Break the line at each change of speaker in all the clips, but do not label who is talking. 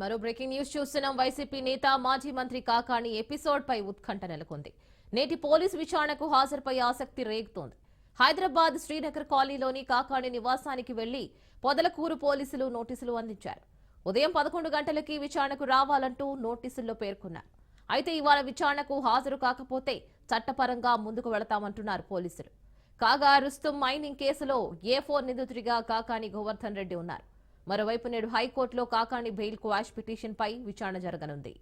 మరో breaking news చూస్తున్నాం. YCP నేత మాజీ మంత్రి కాకాణి ఎపిసోడ్ పై ఉత్కంఠ నెలకొంది. నేటి పోలీసు విచారణకు హాజరుపై ఆసక్తి రేగుతోంది. హైదరాబాద్ శ్రీనగర్ కాలనీలోని కాకాణి నివాసానికి వెళ్ళి పొదలకూరు పోలీసులు నోటీసులు అందించారు. ఉదయం పదకొండు గంటలకి విచారణకు రావాలంటూ నోటీసుల్లో పేర్కొన్నారు. అయితే ఇవాళ విచారణకు హాజరు కాకపోతే చట్టపరంగా ముందుకు వెళతామంటున్నారు పోలీసులు. కాగా రుస్తుం మైనింగ్ కేసులో ఏ ఫోర్ నిందితుడిగా కాకాణి గోవర్ధన్ రెడ్డి ఉన్నారు. మరోవైపు నేడు హైకోర్టులో కాకాణి బెయిల్ క్వాష్ పిటిషన్పై విచారణ జరగనుంది.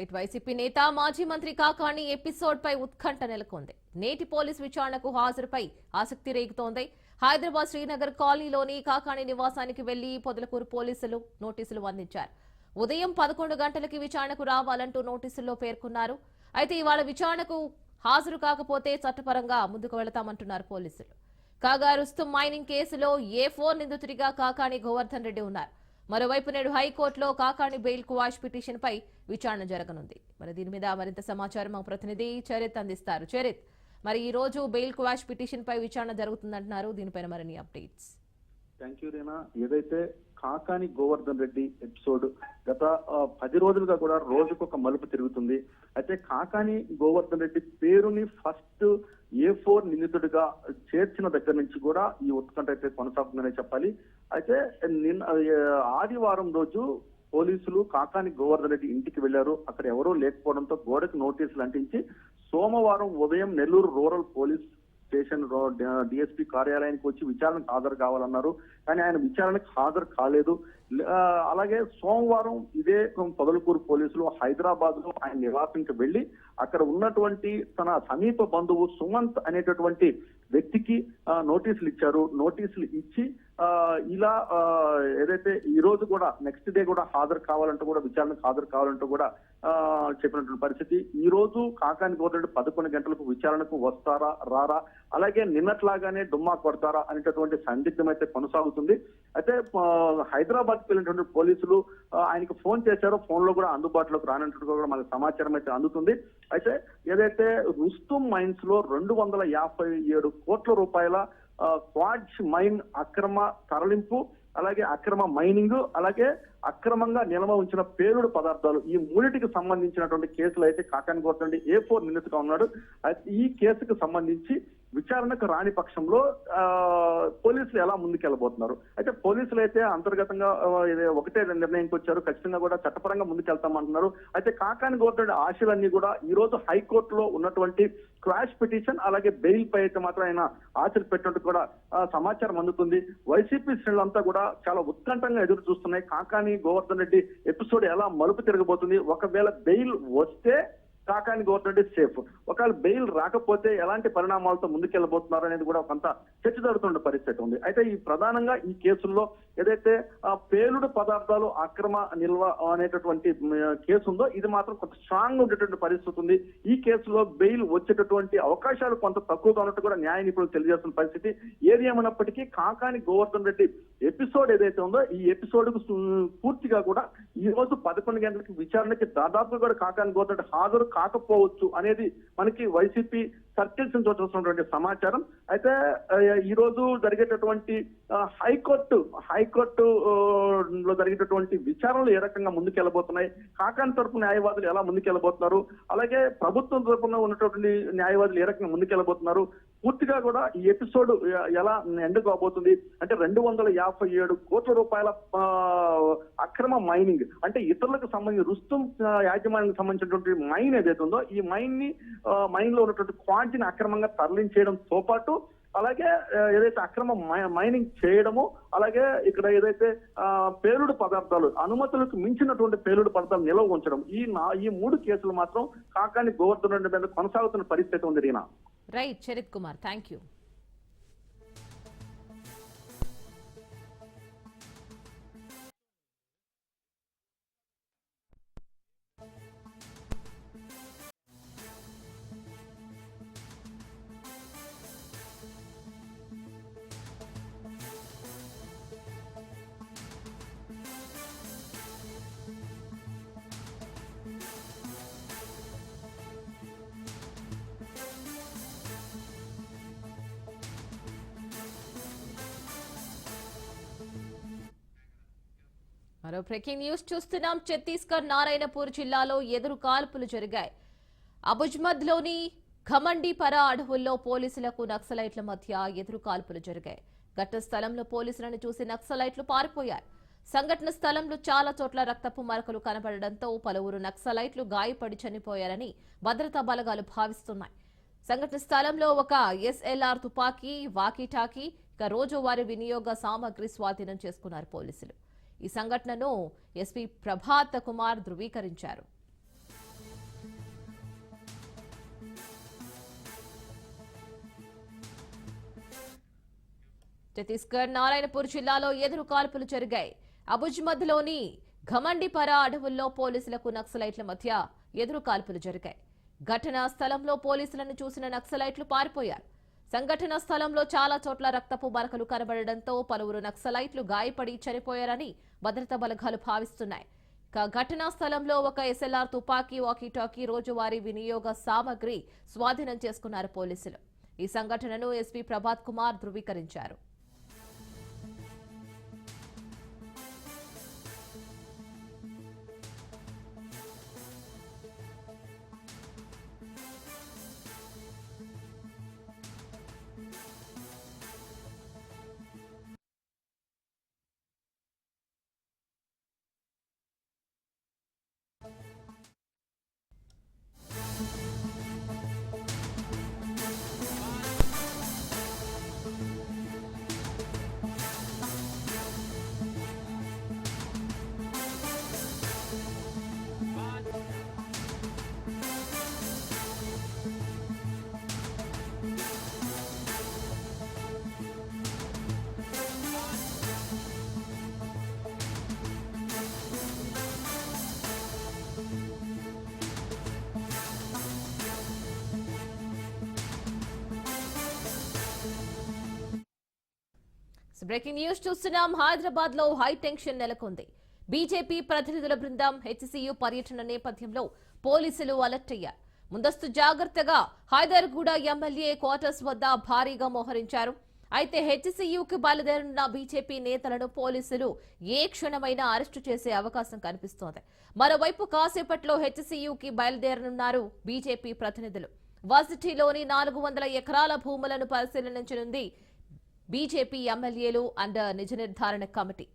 రైట్ వైసీపీ నేత మాజీ మంత్రి కాకాణి ఎపిసోడ్ పై ఉత్కంఠ నెలకొంది. నేటి పోలీస్ విచారణకు హాజరుపై ఆసక్తి రేగుతోంది. హైదరాబాద్ శ్రీనగర్ కాలనీలోని కాకాణి నివాసానికి వెళ్ళి పొదలకూరు పోలీసులు నోటీసులు అందించారు. ఉదయం పదకొండు గంటలకి విచారణకు రావాలంటూ నోటీసుల్లో పేర్కొన్నారు. అయితే ఇవాళ విచారణకు హాజరు కాకపోతే చట్టపరంగా ముందుకు వెళతామంటున్నారు పోలీసులు. కాగా రుస్తుం మైనింగ్ కేసులో ఏ ఫోర్ నిందితుడిగా కాకాణి గోవర్ధన్ రెడ్డి ఉన్నారు. మరోవైపు నేడు హైకోర్టులో కాకాణి బెయిల్ కువాష్ పిటిషన్ పై విచారణ జరగనుంది. మరి దీని మీద మరింత సమాచారం మా ప్రతినిధి చరిత్ అందిస్తారు. చరిత్ మరి ఈ రోజు బెయిల్ కువాష్ పిటిషన్ పై విచారణ జరుగుతుందంటున్నారు. దీనిపైన మరిన్ని అప్డేట్స్.
Thank you Reena. ఏదైతే కాకాని గోవర్ధన్ రెడ్డి ఎపిసోడ్ గత పది రోజులుగా కూడా రోజుకు ఒక మలుపు తిరుగుతుంది. అయితే కాకాని గోవర్ధన్ రెడ్డి పేరుని ఫస్ట్ ఏ ఫోర్ నిందితుడిగా చేర్చిన దగ్గర నుంచి కూడా ఈ ఉత్కంఠ అయితే కొనసాగుతుందనే చెప్పాలి. అయితే నిన్న ఆదివారం రోజు పోలీసులు కాకాని గోవర్ధన్ రెడ్డి ఇంటికి వెళ్ళారు అక్కడ ఎవరూ లేకపోవడంతో గోడకు నోటీసులు అంటించి సోమవారం ఉదయం Nellore rural police station DSP కార్యాలయానికి వచ్చి విచారణకు హాజరు కావాలన్నారు. కానీ ఆయన విచారణకు హాజరు కాలేదు. అలాగే సోమవారం ఇదే పొదలకూరు పోలీసులు హైదరాబాద్లో ఆయన నివాసంకి వెళ్ళి అక్కడ ఉన్నటువంటి తన సమీప బంధువు సుమంత్ అనేటటువంటి వ్యక్తికి నోటీసులు ఇచ్చారు నోటీసులు ఇచ్చి ఇలా ఏదైతే ఈ రోజు కూడా నెక్స్ట్ డే కూడా హాజరు కావాలంటూ కూడా విచారణకు హాజరు కావాలంటూ కూడా చెప్పినటువంటి పరిస్థితి. ఈ రోజు కాకాని గవర్నమెంట్ పదకొండు గంటలకు విచారణకు వస్తారా రారా? అలాగే నిన్నట్లాగానే డుమ్మా కొడతారా అనేటటువంటి సందిగ్ధం అయితే కొనసాగుతుంది. అయితే హైదరాబాద్ వెళ్ళినటువంటి పోలీసులు ఆయనకు ఫోన్ చేశారో. ఫోన్లో కూడా అందుబాటులోకి రానట్టుగా కూడా మనకు సమాచారం అయితే అందుతుంది. అయితే ఏదైతే రుస్తుం మైన్స్లో రెండు వందల యాభై ఏడు కోట్ల రూపాయల క్వాడ్జ్ మైన్ అక్రమ తరలింపు అలాగే అక్రమ మైనింగ్ అలాగే అక్రమంగా నిల్వ ఉంచిన పేలుడు పదార్థాలు ఈ మూడిటికి సంబంధించినటువంటి కేసులు అయితే కాకాని నుండి ఏ ఫోర్ నిందితుగా ఉన్నాడు. అయితే ఈ కేసుకు సంబంధించి విచారణకు రాని పక్షంలో పోలీసులు ఎలా ముందుకెళ్ళబోతున్నారు? అయితే పోలీసులు అయితే అంతర్గతంగా ఒకటే నిర్ణయంకి వచ్చారు. ఖచ్చితంగా కూడా చట్టపరంగా ముందుకెళ్తామంటున్నారు. అయితే కాకాని గవర్నమెంట్ ఆశలన్నీ కూడా ఈ రోజు హైకోర్టులో ఉన్నటువంటి క్వాష్ పిటిషన్ అలాగే బెయిల్ పై అయితే మాత్రం ఆయన ఆచరి పెట్టినట్టు కూడా సమాచారం అందుతుంది. వైసీపీ శ్రేణులంతా కూడా చాలా ఉత్కంఠంగా ఎదురు చూస్తున్నాయి. కాకాని గోవర్ధన్ రెడ్డి ఎపిసోడ్ ఎలా మలుపు తిరగబోతుంది? ఒకవేళ బెయిల్ వస్తే కాకాని గవర్నమెంట్ సేఫ్. ఒకవేళ బెయిల్ రాకపోతే ఎలాంటి పరిణామాలతో ముందుకెళ్ళబోతున్నారు అనేది కూడా కొంత చర్చ జరుగుతున్న పరిస్థితి ఉంది. అయితే ఈ ప్రధానంగా ఈ కేసుల్లో ఏదైతే ఆ, పేలుడు పదార్థాలు అక్రమ నిల్వ అనేటటువంటి కేసు ఉందో ఇది మాత్రం కొంత స్ట్రాంగ్ ఉండేటువంటి పరిస్థితి ఉంది. ఈ కేసులో బెయిల్ వచ్చేటటువంటి అవకాశాలు కొంత తక్కువగా ఉన్నట్టు కూడా న్యాయ నిపుణులు తెలియజేస్తున్న పరిస్థితి. ఏది ఏమైనప్పటికీ కాకాని గోవర్ధన్ రెడ్డి ఎపిసోడ్ ఏదైతే ఉందో ఈ ఎపిసోడ్కు పూర్తిగా కూడా ఈ రోజు పదకొండు గంటలకి విచారణకి దాదాపు కూడా కాకాని గోవర్ధన్ రెడ్డి హాజరు కాకపోవచ్చు అనేది మనకి వైసీపీ సర్కిల్స్ నుంచి వస్తున్నటువంటి సమాచారం. అయితే ఈ రోజు జరిగేటటువంటి హైకోర్టు హైకోర్టు లో జరిగేటటువంటి విచారణలు ఏ రకంగా ముందుకెళ్ళబోతున్నాయి? కాకాని తరపు న్యాయవాదులు ఎలా ముందుకెళ్ళబోతున్నారు? అలాగే ప్రభుత్వం తరపున ఉన్నటువంటి న్యాయవాదులు ఏ రకంగా ముందుకెళ్ళబోతున్నారు? పూర్తిగా కూడా ఈ ఎపిసోడ్ ఎలా ఎండ్ కాబోతుంది? అంటే రెండు వందల యాభై ఏడు కోట్ల రూపాయల అక్రమ మైనింగ్ అంటే ఇతరులకు సంబంధించి రుస్తుం యాజమాన్యానికి సంబంధించినటువంటి మైన్ ఏదైతే ఉందో ఈ మైన్ని మైన్లో ఉన్నటువంటి క్వాంటిని అక్రమంగా తరలించేయడంతో పాటు అలాగే ఏదైతే అక్రమ మైనింగ్ చేయడము అలాగే ఇక్కడ ఏదైతే ఆ, పేలుడు పదార్థాలు అనుమతులకు మించినటువంటి పేలుడు పదార్థాలు నిల్వ ఉంచడం ఈ నా- ఈ మూడు కేసులు మాత్రం కాకాని గోవర్ధన్ రెడ్డి మీద కొనసాగుతున్న పరిస్థితి ఉంది Reena.
Right Charith Kumar thank you మరో బ్రేకింగ్ న్యూస్ చూస్తున్నాం. ఛత్తీస్గఢ్ నారాయణపూర్ జిల్లాలో ఎదురు కాల్పులు జరిగాయి. అబుజ్మద్లోని ఖమండిపరా అడవుల్లో పోలీసులకు నక్సలైట్ల మధ్య ఎదురు కాల్పులు జరిగాయి. ఘటన స్థలంలో పోలీసులను చూసి నక్సలైట్లు పారిపోయారు. సంఘటన స్థలంలో చాలా చోట్ల రక్తపు మరకలు కనబడడంతో పలువురు నక్సలైట్లు గాయపడి చనిపోయారని భద్రతా బలగాలు భావిస్తున్నాయి. సంఘటన స్థలంలో ఒక ఎస్ఎల్ఆర్ తుపాకీ వాకీటాకీ ఇక రోజువారీ వినియోగ సామగ్రి స్వాధీనం చేసుకున్నారు పోలీసులు. ఈ సంఘటనను ఎస్పీ ప్రభాత్ కుమార్ ధృవీకరించారు. ఛత్తీస్గఢ్ నారాయణపూర్ జిల్లాలో ఎదురు కాల్పులు జరిగాయి. అబుజ్మద్లోని ఘమండిపరా అడవుల్లో పోలీసులకు నక్సలైట్ల మధ్య ఎదురు కాల్పులు జరిగాయి. ఘటనా స్థలంలో పోలీసులను చూసిన నక్సలైట్లు పారిపోయారు. సంఘటన స్థలంలో చాలా చోట్ల రక్తపు మరకలు కనబడడంతో పలువురు నక్సలైట్లు గాయపడి చనిపోయారని భద్రతా బలగాలు భావిస్తున్నాయి. ఇక ఘటనా స్థలంలో ఒక ఎస్ఎల్ఆర్ తుపాకీ వాకీటాకీ రోజువారీ వినియోగ సామగ్రి స్వాధీనం చేసుకున్నారు పోలీసులు. ఈ సంఘటనను ఎస్పీ ప్రభాత్ కుమార్ ధృవీకరించారు. బ్రేకింగ్ న్యూస్ చూస్తున్నాం. హైదరాబాద్లో హై టెన్షన్ నెలకొంది. బీజేపీ ప్రతినిధుల బృందం హెచ్సియు పర్యటన నేపథ్యంలో పోలీసులు అలర్ట్ అయ్యారు. ముందస్తు జాగ్రత్తగా హైదర్గూడ ఎమ్మెల్యే క్వార్టర్స్ వద్ద భారీగా మోహరించారు. అయితే హెచ్సియుకి బయలుదేరనున్న బీజేపీ నేతలను పోలీసులు ఏ క్షణమైనా అరెస్టు చేసే అవకాశం కనిపిస్తోంది. మరోవైపు కాసేపట్లో హెచ్సియుకి బయలుదేరనున్నారు బీజేపీ ప్రతినిధులు. వర్సిటీలోని నాలుగు వందల ఎకరాల భూములను పరిశీలించనుంది బీజేపీ ఎమ్మెల్యేలు అండ్ నిజ నిర్ధారణ కమిటీ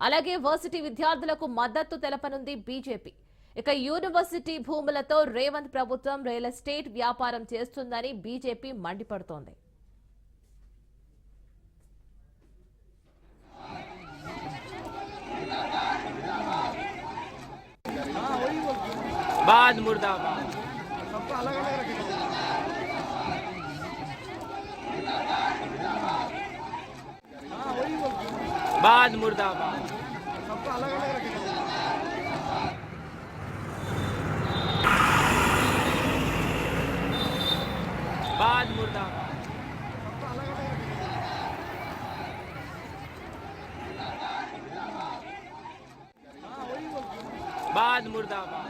అలాగే వర్సిటీ విద్యార్థులకు మద్దతు తెలపనుంది బీజేపీ ఇక యూనివర్సిటీ భూములతో రేవంత్ ప్రభుత్వం రియల్ ఎస్టేట్ వ్యాపారం చేస్తుందని బీజేపీ మండిపడుతోంది
बाद मुर्दाबाद बाद मुर्दाबाद बाद मुर्दाबाद बाद मुर्दाबाद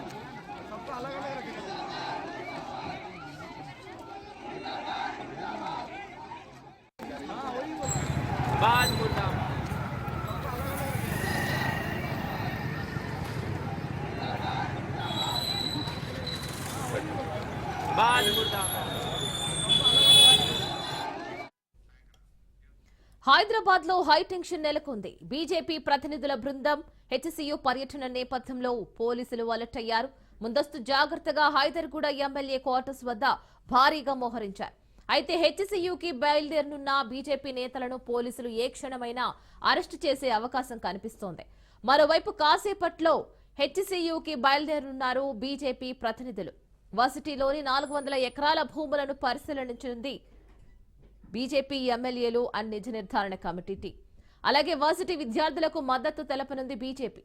హైదరాబాద్లో హై టెన్షన్ నెలకొంది. బీజేపీ ప్రతినిధుల బృందం హెచ్సియు పర్యటన నేపథ్యంలో పోలీసులు అలర్ట్ అయ్యారు. ముందస్తు జాగ్రత్తగా హైదర్గూడ ఎమ్మెల్యే క్వార్టర్స్ వద్ద భారీగా మోహరించారు. అయితే హెచ్సియుకి బయలుదేరనున్న బీజేపీ నేతలను పోలీసులు ఏ క్షణమైనా అరెస్టు చేసే అవకాశం కనిపిస్తోంది. మరోవైపు కాసేపట్లో హెచ్సియుకి బయలుదేరనున్నారు బీజేపీ ప్రతినిధులు. వసిటీలోని నాలుగు వందల ఎకరాల భూములను పరిశీలించనుంది బీజేపీ ఎమ్మెల్యేలు అండ్ నిజ నిర్ధారణ కమిటీ అలాగే వర్సిటీ విద్యార్థులకు మద్దతు తెలపనుంది బీజేపీ.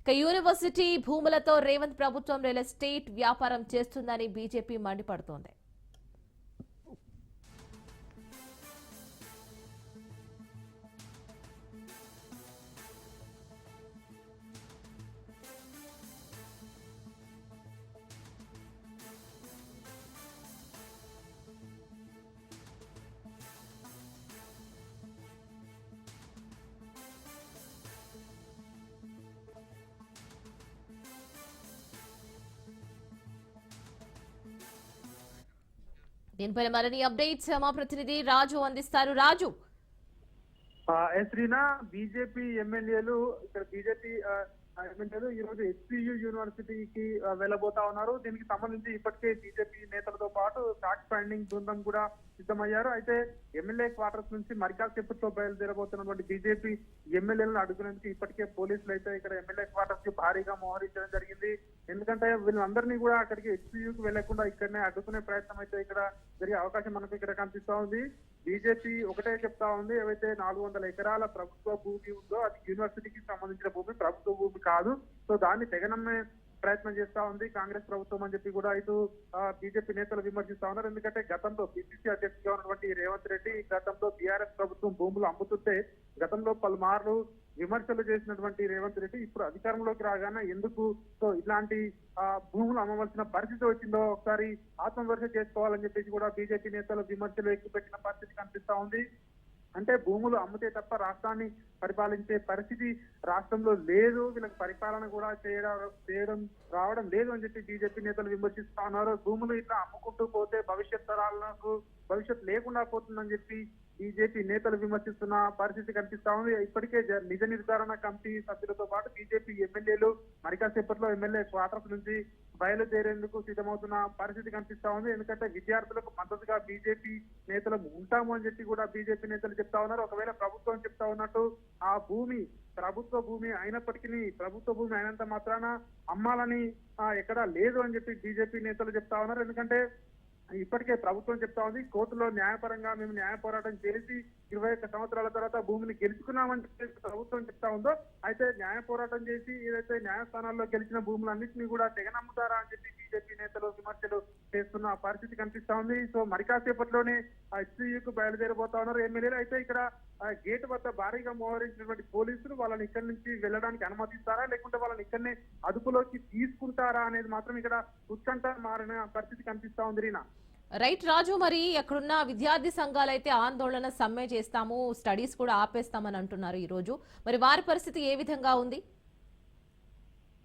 ఇక యూనివర్సిటీ భూములతో రేవంత్ ప్రభుత్వం రియల్ ఎస్టేట్ వ్యాపారం చేస్తుందని బీజేపీ మండిపడుతోంది. దీనిపై మరిన్ని అప్డేట్స్ మా ప్రతినిధి రాజు అందిస్తారు. రాజు.
ఎస్ రీనా బీజేపీ ఎమ్మెల్యేలు ఇక్కడ బీజేపీ ఎమ్మెల్యేలు ఈ రోజు ఎస్పీయు యూనివర్సిటీకి వెళ్ళబోతా ఉన్నారు. దీనికి సంబంధించి ఇప్పటికే బీజేపీ నేతలతో పాటు ఫ్యాక్ట్ ఫైండింగ్ బృందం కూడా సిద్ధమయ్యారు. అయితే ఎమ్మెల్యే క్వార్టర్స్ నుంచి మరికాసేపట్లో బయలుదేరబోతున్నటువంటి బీజేపీ ఎమ్మెల్యేలను అడుగునేందుకు ఇప్పటికే పోలీసులు అయితే ఇక్కడ ఎమ్మెల్యే క్వార్టర్స్కి భారీగా మోహరించడం జరిగింది. ఎందుకంటే వీళ్ళందరినీ కూడా అక్కడికి హెచ్పియుకి వెళ్ళకుండా ఇక్కడనే అడ్డుకునే ప్రయత్నం అయితే ఇక్కడ జరిగే అవకాశం మనకు ఇక్కడ కనిపిస్తా ఉంది. బీజేపీ ఒకటే చెప్తా ఉంది. ఏవైతే నాలుగు వందల ఎకరాల ప్రభుత్వ భూమి ఉందో అది యూనివర్సిటీకి సంబంధించిన భూమి ప్రభుత్వ భూమి కాదు. సో దాన్ని తెగనమ్మే ప్రయత్నం చేస్తా ఉంది. కాంగ్రెస్ ప్రభుత్వం అని చెప్పి కూడా ఇటు బీజేపీ నేతలు విమర్శిస్తా ఉన్నారు. ఎందుకంటే గతంలో బీసీసీ అధ్యక్షుడిగా ఉన్నటువంటి రేవంత్ రెడ్డి గతంలో బీఆర్ఎస్ ప్రభుత్వం భూములు అమ్ముతుంటే గతంలో పలుమార్లు విమర్శలు చేసినటువంటి రేవంత్ రెడ్డి ఇప్పుడు అధికారంలోకి రాగానే ఎందుకు సో ఇలాంటి భూములు అమ్మవలసిన పరిస్థితి వచ్చిందో ఒకసారి ఆత్మవిమర్శ చేసుకోవాలని చెప్పేసి కూడా బీజేపీ నేతలు విమర్శలు ఎక్కుపెట్టిన పరిస్థితి కనిపిస్తా ఉంది. అంటే భూములు అమ్మితే తప్ప రాష్ట్రాన్ని పరిపాలించే పరిస్థితి రాష్ట్రంలో లేదు. వీళ్ళకి పరిపాలన కూడా చేయడం చేయడం రావడం లేదు అని చెప్పి బీజేపీ నేతలు విమర్శిస్తా ఉన్నారు. భూములు ఇట్లా అమ్ముకుంటూ పోతే భవిష్యత్ తరాలకు భవిష్యత్ లేకుండా పోతుందని చెప్పి బీజేపీ నేతలు విమర్శిస్తున్న పరిస్థితి కనిపిస్తా ఉంది. ఇప్పటికే జ- నిజ నిర్ధారణ కమిటీ సభ్యులతో పాటు బీజేపీ ఎమ్మెల్యేలు మరికాసేపట్లో ఎమ్మెల్యే క్వార్టర్స్ నుంచి బయలుదేరేందుకు సిద్ధమవుతున్న పరిస్థితి కనిపిస్తా ఉంది. ఎందుకంటే విద్యార్థులకు మద్దతుగా బీజేపీ నేతలు ఉంటాము అని చెప్పి కూడా బీజేపీ నేతలు చెప్తా ఉన్నారు. ఒకవేళ ప్రభుత్వం చెప్తా ఉన్నట్టు ఆ భూమి ప్రభుత్వ భూమి అయినప్పటికీ ప్రభుత్వ భూమి అయినంత మాత్రాన అమ్మాలని ఎక్కడా లేదు అని చెప్పి బీజేపీ నేతలు చెప్తా ఉన్నారు. ఎందుకంటే ఇప్పటికే ప్రభుత్వం చెప్తా ఉంది కోర్టులో న్యాయపరంగా మేము న్యాయ పోరాటం చేసి ఇరవై ఒక్క సంవత్సరాల తర్వాత భూమిని గెలుచుకున్నామని చెప్పి ప్రభుత్వం చెప్తా ఉందో అయితే న్యాయ పోరాటం చేసి ఏదైతే న్యాయస్థానాల్లో గెలిచిన భూములన్నింటినీ కూడా తెగనమ్ముతారా అని చెప్పి బీజేపీ నేతలు విమర్శలు చేస్తున్న పరిస్థితి కనిపిస్తా ఉంది. సో మరి కాసేపట్లోనే హెచ్సియుకు బయలుదేరబోతా ఉన్నారు ఎమ్మెల్యేలు. అయితే ఇక్కడ గేట్ వద్ద భారీగా మోహరించినటువంటి పోలీసులు వాళ్ళని ఇక్కడి నుంచి వెళ్ళడానికి అనుమతిస్తారా? లేకుంటే వాళ్ళని ఇక్కడనే అదుపులోకి తీసుకుంటారా అనేది మాత్రం ఇక్కడ ఉత్కంఠ మారిన పరిస్థితి కనిపిస్తా ఉంది రీనా.
రైట్ రాజు మరి అక్కడున్న విద్యార్థి సంఘాలు అయితే ఆందోళన సమ్మె చేస్తాము స్టడీస్ కూడా ఆపేస్తామని అంటున్నారు ఈ రోజు మరి వారి పరిస్థితి ఏ విధంగా ఉంది?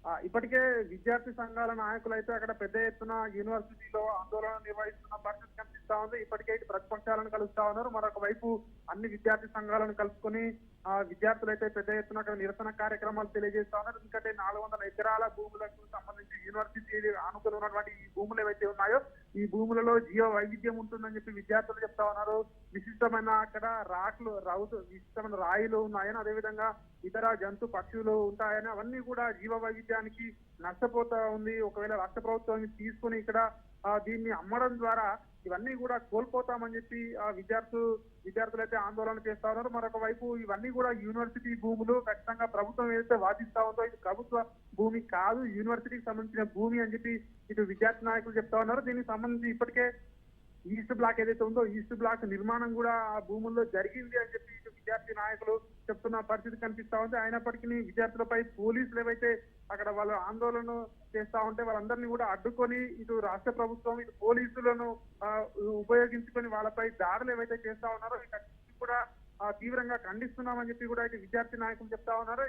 ఇప్పటికే విద్యార్థి సంఘాల నాయకులు అయితే అక్కడ పెద్ద ఎత్తున యూనివర్సిటీలో ఆందోళన నిర్వహిస్తున్న పరిస్థితి కనిపిస్తా ఉంది. ఇప్పటికే ప్రతిపక్షాలను కలుస్తా ఉన్నారు. మరొక వైపు అన్ని విద్యార్థి సంఘాలను కలుసుకుని ఆ విద్యార్థులు అయితే పెద్ద ఎత్తున అక్కడ నిరసన కార్యక్రమాలు తెలియజేస్తా ఉన్నారు ఎందుకంటే నాలుగు వందల ఎకరాల భూములకు సంబంధించి యూనివర్సిటీ ఆనుకుని ఉన్నటువంటి ఈ భూములు ఏవైతే ఉన్నాయో ఈ భూములలో జీవ వైవిధ్యం ఉంటుందని చెప్పి విద్యార్థులు చెప్తా ఉన్నారు. విశిష్టమైన అక్కడ రాట్లు రౌతు విశిష్టమైన రాయిలు ఉన్నాయని అదేవిధంగా ఇతర జంతు పక్షులు ఉంటాయని అవన్నీ కూడా జీవ వైవిధ్యానికి నష్టపోతా ఉంది. ఒకవేళ రాష్ట్ర ప్రభుత్వం తీసుకుని ఇక్కడ దీన్ని అమ్మడం ద్వారా ఇవన్నీ కూడా కోల్పోతామని చెప్పి ఆ విద్యార్థులు విద్యార్థులు అయితే ఆందోళన చేస్తా ఉన్నారు. మరొక వైపు ఇవన్నీ కూడా యూనివర్సిటీ భూములు ఖచ్చితంగా ప్రభుత్వం ఏదైతే వాదిస్తా ఉందో ఇది ప్రభుత్వ భూమి కాదు యూనివర్సిటీకి సంబంధించిన భూమి అని చెప్పి ఇటు విద్యార్థి నాయకులు చెప్తా ఉన్నారు. దీనికి సంబంధించి ఇప్పటికే ఈస్ట్ బ్లాక్ ఏదైతే ఉందో ఈస్ట్ బ్లాక్ నిర్మాణం కూడా ఆ భూముల్లో జరిగింది అని చెప్పి ఇటు విద్యార్థి నాయకులు చెప్తున్న పరిస్థితి కనిపిస్తా ఉంది. అయినప్పటికీ విద్యార్థులపై పోలీసులు ఏవైతే అక్కడ వాళ్ళు ఆందోళన చేస్తా ఉంటే వాళ్ళందరినీ కూడా అడ్డుకొని ఇటు రాష్ట్ర ప్రభుత్వం ఇటు పోలీసులను ఉపయోగించుకొని వాళ్ళపై దాడులు ఏవైతే చేస్తా ఉన్నారో వీటన్నిటిని కూడా తీవ్రంగా ఖండిస్తున్నామని చెప్పి కూడా ఇటు విద్యార్థి నాయకులు చెప్తా ఉన్నారు.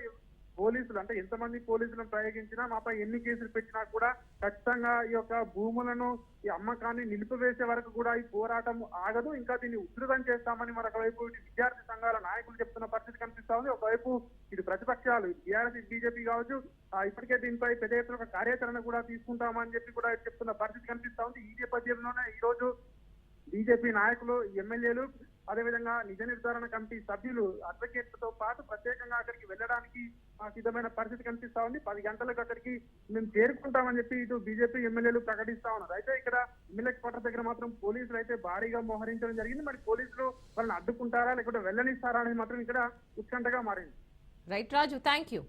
పోలీసులు అంటే ఎంతమంది పోలీసులను ప్రయోగించినా మాపై ఎన్ని కేసులు పెట్టినా కూడా ఖచ్చితంగా ఈ యొక్క భూములను ఈ అమ్మకాన్ని నిలిపివేసే వరకు కూడా ఈ పోరాటం ఆగదు. ఇంకా దీన్ని ఉధృతం చేస్తామని మరొక వైపు ఇటు విద్యార్థి సంఘాల నాయకులు చెప్తున్న పరిస్థితి కనిపిస్తా ఉంది ఒకవైపు ఇటు ప్రతిపక్షాలు టీఆర్ఎస్ బీజేపీ కావచ్చు ఇప్పటికే దీనిపై పెద్ద ఎత్తున ఒక కార్యాచరణ కూడా తీసుకుంటామని చెప్పి కూడా చెప్తున్న పరిస్థితి కనిపిస్తా ఉంది ఈ నేపథ్యంలోనే ఈ రోజు బీజేపీ నాయకులు ఎమ్మెల్యేలు అదేవిధంగా నిజ నిర్ధారణ కమిటీ సభ్యులు అడ్వకేట్లతో పాటు ప్రత్యేకంగా అక్కడికి వెళ్ళడానికి సిద్ధమైన పరిస్థితి కనిపిస్తా ఉంది. పది గంటలకు అక్కడికి మేము చేరుకుంటామని చెప్పి ఇటు బీజేపీ ఎమ్మెల్యేలు ప్రకటిస్తా ఉన్నారు. అయితే ఇక్కడ ఎమ్మెల్యే క్వార్టర్ దగ్గర మాత్రం పోలీసులు అయితే భారీగా మోహరించడం జరిగింది. మరి పోలీసులు వాళ్ళని అడ్డుకుంటారా లేకుంటే వెళ్ళనిస్తారా అనేది మాత్రం ఇక్కడ ఉత్కంఠగా మారింది.
Right Raju thank you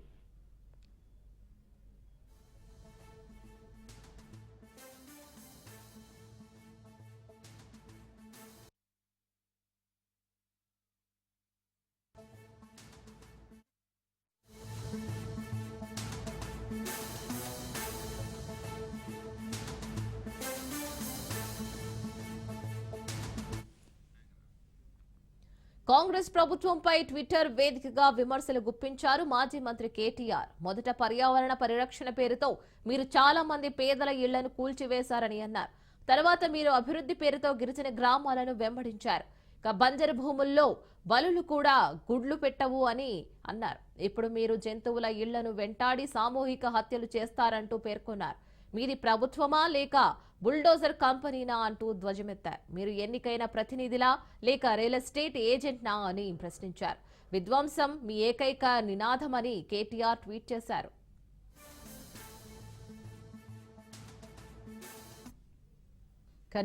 Congress ప్రభుత్వంపై ట్విట్టర్ వేదికగా విమర్శలు గుప్పించారు మాజీ మంత్రి కేటీఆర్. మొదట పర్యావరణ పరిరక్షణ పేరుతో మీరు చాలా మంది పేదల ఇళ్ళను కూల్చివేశారని అన్నారు. తర్వాత మీరు అభివృద్ధి పేరుతో గిరిజన గ్రామాలను వెంబడించారు. ఇక బంజరు భూముల్లో బలులు కూడా గుడ్లు పెట్టవు అని అన్నారు. ఇప్పుడు మీరు జంతువుల ఇళ్ళను వెంటాడి సామూహిక హత్యలు చేస్తారంటూ పేర్కొన్నారు. మీది ప్రభుత్వమా లేక బుల్డోజర్ కంపెనీనా అంటూ ధ్వజమెత్తారు మీరు ఎన్నికైన ప్రతినిధిలా లేక రియల్ ఎస్టేట్ ఏజెంట్నా అని ప్రశ్నించారు. విధ్వంసం మీ ఏకైక నినాదమని కేటీఆర్ ట్వీట్ చేశారు.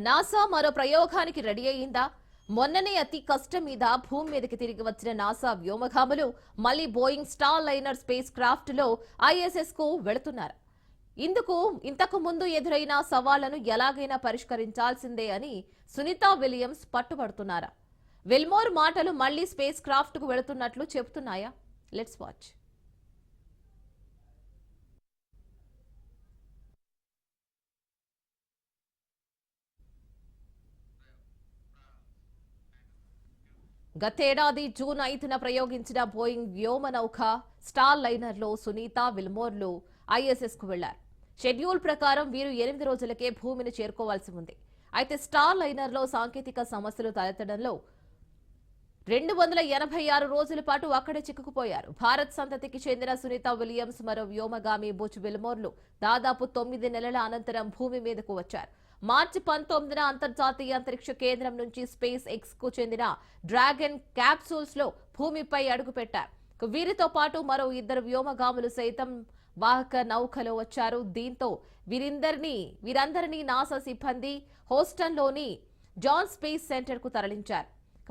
నాసా మరో ప్రయోగానికి రెడీ అయిందా మొన్ననే అతి కష్టం మీద భూమి మీదకి తిరిగి వచ్చిన నాసా వ్యోమగాములు మళ్ళీ బోయింగ్ స్టార్ లైనర్ స్పేస్ క్రాఫ్ట్లో ఐఎస్ఎస్కు వెళుతున్నారు. ఇందుకు ఇంతకు ముందు ఎదురైన సవాళ్ళను ఎలాగైనా పరిష్కరించాల్సిందే అని సునీతా విలియమ్స్ పట్టుబడుతున్నారా? విల్మోర్ మాటలు మళ్ళీ స్పేస్ క్రాఫ్ట్కు వెళుతున్నట్లు చెబుతున్నాయా? Let's watch. గతేడాది జూన్ ఐదున ప్రయోగించిన బోయింగ్ వ్యోమ నౌక స్టార్ లైనర్లో సునీత విల్మోర్లు ఐఎస్ఎస్కు వెళ్ళారు. షెడ్యూల్ ప్రకారం వీరు ఎనిమిది రోజులకే భూమిని చేరుకోవాల్సి ఉంది. అయితే స్టార్ లైనర్లో సాంకేతిక సమస్యలు తలెత్తడంలో రెండు వందల ఎనభై ఆరు రోజుల పాటు అక్కడే చిక్కుకుపోయారు. భారత్ సంతతికి చెందిన సునీత విలియమ్స్ మరో వ్యోమగామి బుచ్ విల్మోర్లు దాదాపు తొమ్మిది నెలల అనంతరం భూమి మీదకు వచ్చారు. మార్చి పంతొమ్మిదిన అంతర్జాతీయ అంతరిక్ష కేంద్రం నుంచి స్పేస్ ఎక్స్కు చెందిన డ్రాగన్ క్యాప్సూల్స్లో భూమిపై అడుగుపెట్టారు. వీరితో పాటు మరో ఇద్దరు వ్యోమగాములు సైతం వాహక నౌకలో వచ్చారు. దీంతో వీరిందరినీ వీరందరినీ నాసా సిబ్బంది హోస్టన్లోని జాన్ స్పేస్ సెంటర్కు తరలించారు.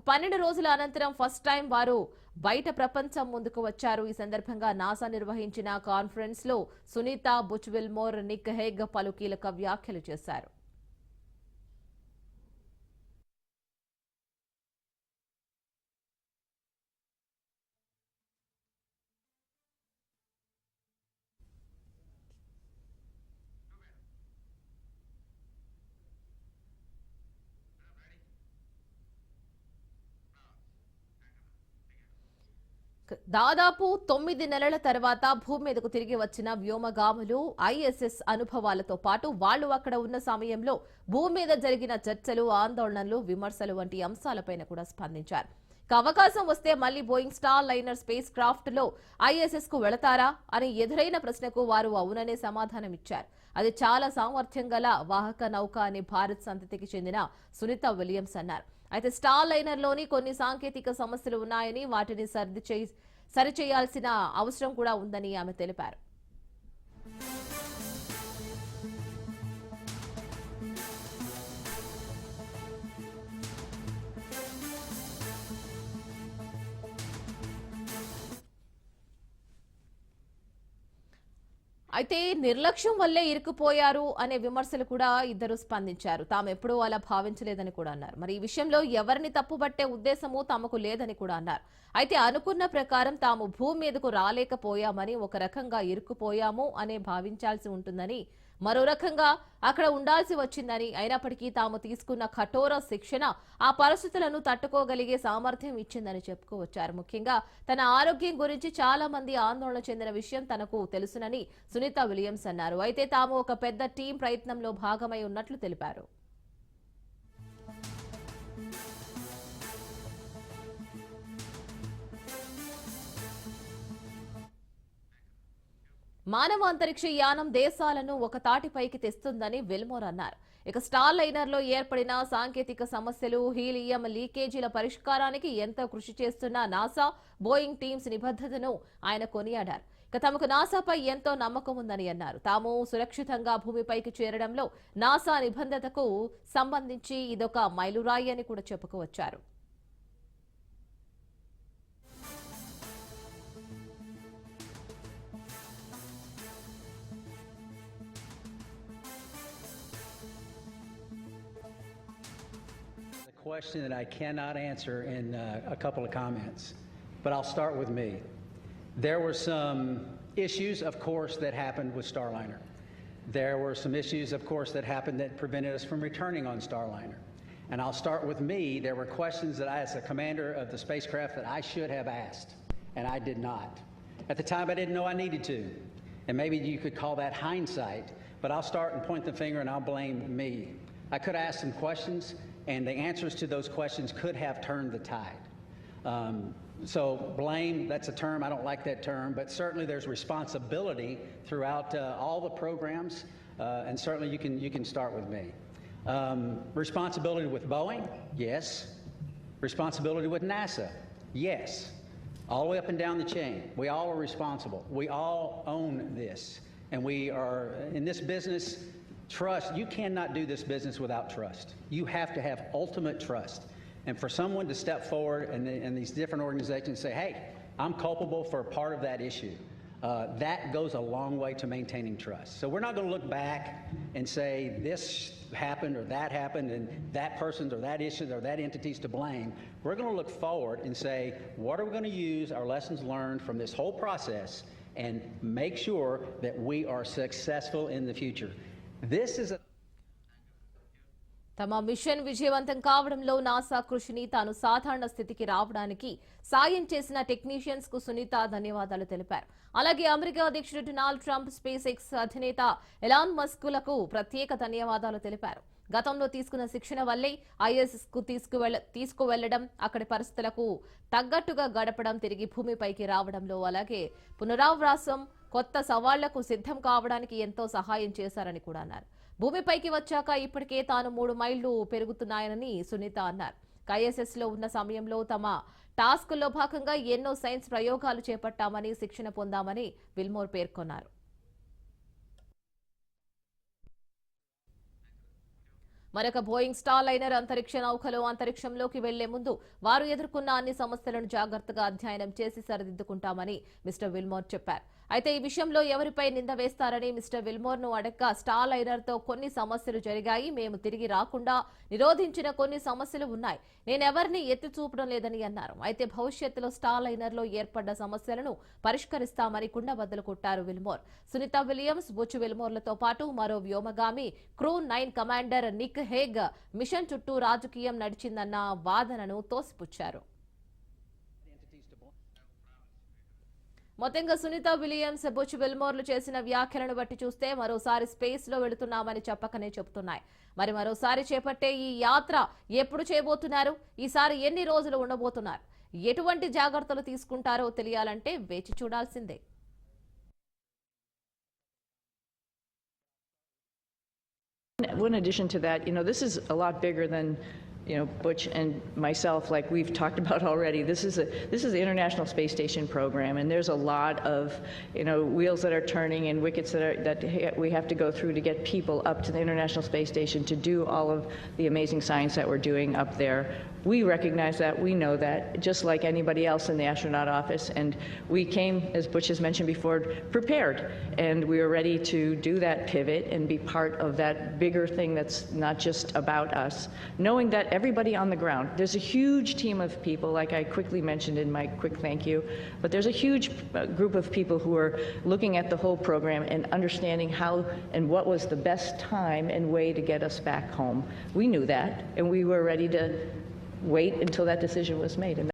పన్నెండు రోజుల అనంతరం ఫస్ట్ టైం వారు బయట ప్రపంచం ముందుకు వచ్చారు. ఈ సందర్భంగా నాసా నిర్వహించిన కాన్ఫరెన్స్లో సునీత బుచ్విల్మోర్ నిక్ హెగ్ పలు కీలక వ్యాఖ్యలు చేశారు. దాదాపు తొమ్మిది నెలల తర్వాత భూమి మీదకు తిరిగి వచ్చిన వ్యోమగాములు ఐఎస్ఎస్ అనుభవాలతో పాటు వాళ్ళు అక్కడ ఉన్న సమయంలో భూమి మీద జరిగిన చర్చలు ఆందోళనలు విమర్శలు వంటి అంశాలపైన కూడా స్పందించారు. అవకాశం వస్తే మళ్ళీ బోయింగ్ స్టార్ లైనర్ స్పేస్ క్రాఫ్ట్లో ఐఎస్ఎస్కు వెళతారా అని ఎదురైన ప్రశ్నకు వారు అవుననే సమాధానం ఇచ్చారు. అది చాలా సామర్థ్యం గల వాహక నౌక అని భారత్ సంతతికి చెందిన సునీత విలియమ్స్ అన్నారు. అయితే స్టార్ లైనర్లోని కొన్ని సాంకేతిక సమస్యలు ఉన్నాయని వాటిని సర్ది చేసి సరిచేయాల్సిన అవసరం కూడా ఉందని ఆమె తెలిపారు. అయితే నిర్లక్ష్యం వల్లే ఇరుక్కుపోయారు అనే విమర్శలు కూడా ఇద్దరు స్పందించారు. తాము ఎప్పుడూ అలా భావించలేదని కూడా అన్నారు. మరి ఈ విషయంలో ఎవరిని తప్పుబట్టే ఉద్దేశము తమకు లేదని కూడా అన్నారు. అయితే అనుకున్న ప్రకారం తాము భూమి మీదకు రాలేకపోయామని ఒక రకంగా ఇరుక్కుపోయాము అనే భావించాల్సి ఉంటుందని మరో రకంగా అక్కడ ఉండాల్సి వచ్చిందని అయినప్పటికీ తాము తీసుకున్న కఠోర శిక్షణ ఆ పరిస్థితులను తట్టుకోగలిగే సామర్థ్యం ఇచ్చిందని చెప్పుకోవచ్చారు. ముఖ్యంగా తన ఆరోగ్యం గురించి చాలా మంది ఆందోళన చెందిన విషయం తనకు తెలుసునని సునీత విలియమ్స్ అన్నారు. అయితే తాము ఒక పెద్ద టీం ప్రయత్నంలో భాగమై ఉన్నట్లు తెలిపారు. మానవ అంతరిక్ష యానం దేశాలను ఒక తాటిపైకి తెస్తుందని విల్మోర్ అన్నారు. ఇక స్టార్ లైనర్లో ఏర్పడిన సాంకేతిక సమస్యలు హీలియం లీకేజీల పరిష్కారానికి ఎంతో కృషి చేస్తున్న నాసా బోయింగ్ టీమ్స్ నిబద్ధతను ఆయన కొనియాడారు. ఇక తమకు నాసాపై ఎంతో నమ్మకం ఉందని అన్నారు. తాము సురక్షితంగా భూమిపైకి చేరడంలో నాసా నిబంధతకు సంబంధించి ఇదొక మైలురాయి అని కూడా చెప్పుకోవచ్చారు.
Question that I cannot answer in uh, a couple of comments, but I'll start with me. There were some issues, of course, that happened with Starliner. There were some issues, of course, that happened that prevented us from returning on Starliner. And I'll start with me. There were questions that I, as the commander of the spacecraft, that I should have asked, and I did not. At the time, I didn't know I needed to. And maybe you could call that hindsight, but I'll start and point the finger and I'll blame me. I could asked some questions, and the answers to those questions could have turned the tide. Um, so, blame, that's a term, I don't like that term, but certainly there's responsibility throughout uh, all the programs, uh, and certainly you can, you can start with me. Um, responsibility with Boeing? Yes. Responsibility with NASA? Yes. All the way up and down the chain. We all are responsible. We all own this. And we are, in this business, trust, you cannot do this business without trust. You have to have ultimate trust. And for someone to step forward and, and these different organizations say, hey, I'm culpable for a part of that issue, uh, that goes a long way to maintaining trust. So we're not going to look back and say this happened or that happened and that person's or that issue or that entity's to blame. We're going to look forward and say, what are we going to use our lessons learned from this whole process and make sure that we are successful in the future.
తమ mission విజయవంతం కావడంలో NASA కృషిని తాను సాధారణ స్థితికి రావడానికి సాయం చేసిన టెక్నీషియన్స్కు సునీత ధన్యవాదాలు తెలిపారు. అలాగే అమెరికా అధ్యక్షుడు డొనాల్డ్ ట్రంప్ స్పేస్ ఎక్స్ అధినేత ఎలాన్ మస్కులకు ప్రత్యేక ధన్యవాదాలు తెలిపారు. గతంలో తీసుకున్న శిక్షణ వల్లే ఐఎస్ఎస్కు తీసుకువెళ్ళ తీసుకువెళ్ళడం అక్కడి పరిస్థితులకు తగ్గట్టుగా గడపడం తిరిగి భూమిపైకి రావడంలో అలాగే పునరావాసం కొత్త సవాళ్ళకు సిద్ధం కావడానికి ఎంతో సహాయం చేశారని కూడా అన్నారు. భూమిపైకి వచ్చాక ఇప్పటికే తాను మూడు మైళ్ళు పెరుగుతున్నాయని సునీత అన్నారు. ఐఎస్ఎస్లో ఉన్న సమయంలో తమ టాస్క్లో భాగంగా ఎన్నో సైన్స్ ప్రయోగాలు చేపట్టామని శిక్షణ పొందామని విల్మోర్ పేర్కొన్నారు. మరొక బోయింగ్ స్టార్ లైనర్ అంతరిక్ష నౌకలో అంతరిక్షంలోకి వెళ్ళే ముందు వారు ఎదుర్కొన్న అన్ని సమస్యలను జాగ్రత్తగా అధ్యయనం చేసి సరిదిద్దుకుంటామని మిస్టర్ విల్మోర్ చెప్పారు. అయితే ఈ విషయంలో ఎవరిపై నింద వేస్తారని మిస్టర్ విల్మోర్ను అడక్క స్టార్తో కొన్ని సమస్యలు జరిగాయి. మేము తిరిగి రాకుండా నిరోధించిన కొన్ని సమస్యలు ఉన్నాయి. నేనెవరిని ఎత్తి చూపడం లేదని అన్నారు. అయితే భవిష్యత్తులో స్టాల్ లైనర్లో ఏర్పడ్డ సమస్యలను పరిష్కరిస్తామని కుండబద్దలు కొట్టారు విల్మోర్. సునీత విలియమ్స్ బుచ్ విల్మోర్లతో పాటు మరో వ్యోమగామి crew nine commander Nick Hague mission చుట్టూ రాజకీయం నడిచిందన్న వాదనను తోసిపుచ్చారు. మొత్తంగా సునీత విలియమ్స్ బుచ్ విల్మోర్లు చేసిన వ్యాఖ్యలను బట్టి చూస్తే మరోసారి స్పేస్లో వెళుతున్నామని చెప్పకనే చెబుతున్నాయి. మరి మరోసారి చేపట్టే ఈ యాత్ర ఎప్పుడు చేయబోతున్నారు? ఈసారి ఎన్ని రోజులు ఉండబోతున్నారు? ఎటువంటి జాగ్రత్తలు తీసుకుంటారో తెలియాలంటే వేచి చూడాల్సిందే.
Well, in addition to that, you know, this is a lot bigger than, you know, Butch and myself, like we've talked about already. This is a, this is the International Space Station program, and there's a lot of, you know, wheels that are turning and wickets that are, that we have to go through to get people up to the International Space Station to do all of the amazing science that we're doing up there. We recognize that, we know that, just like anybody else in the astronaut office, and we came, as Butch has mentioned before, prepared, and we are ready to do that pivot and be part of that bigger thing that's not just about us, knowing that everybody on the ground, there's a huge team of people, like I quickly mentioned in my quick thank you, but there's a huge uh, group of people who are looking at the whole program and understanding how and what was the best time and way to get us back home. We knew that, and we were ready to wait until that decision was made. And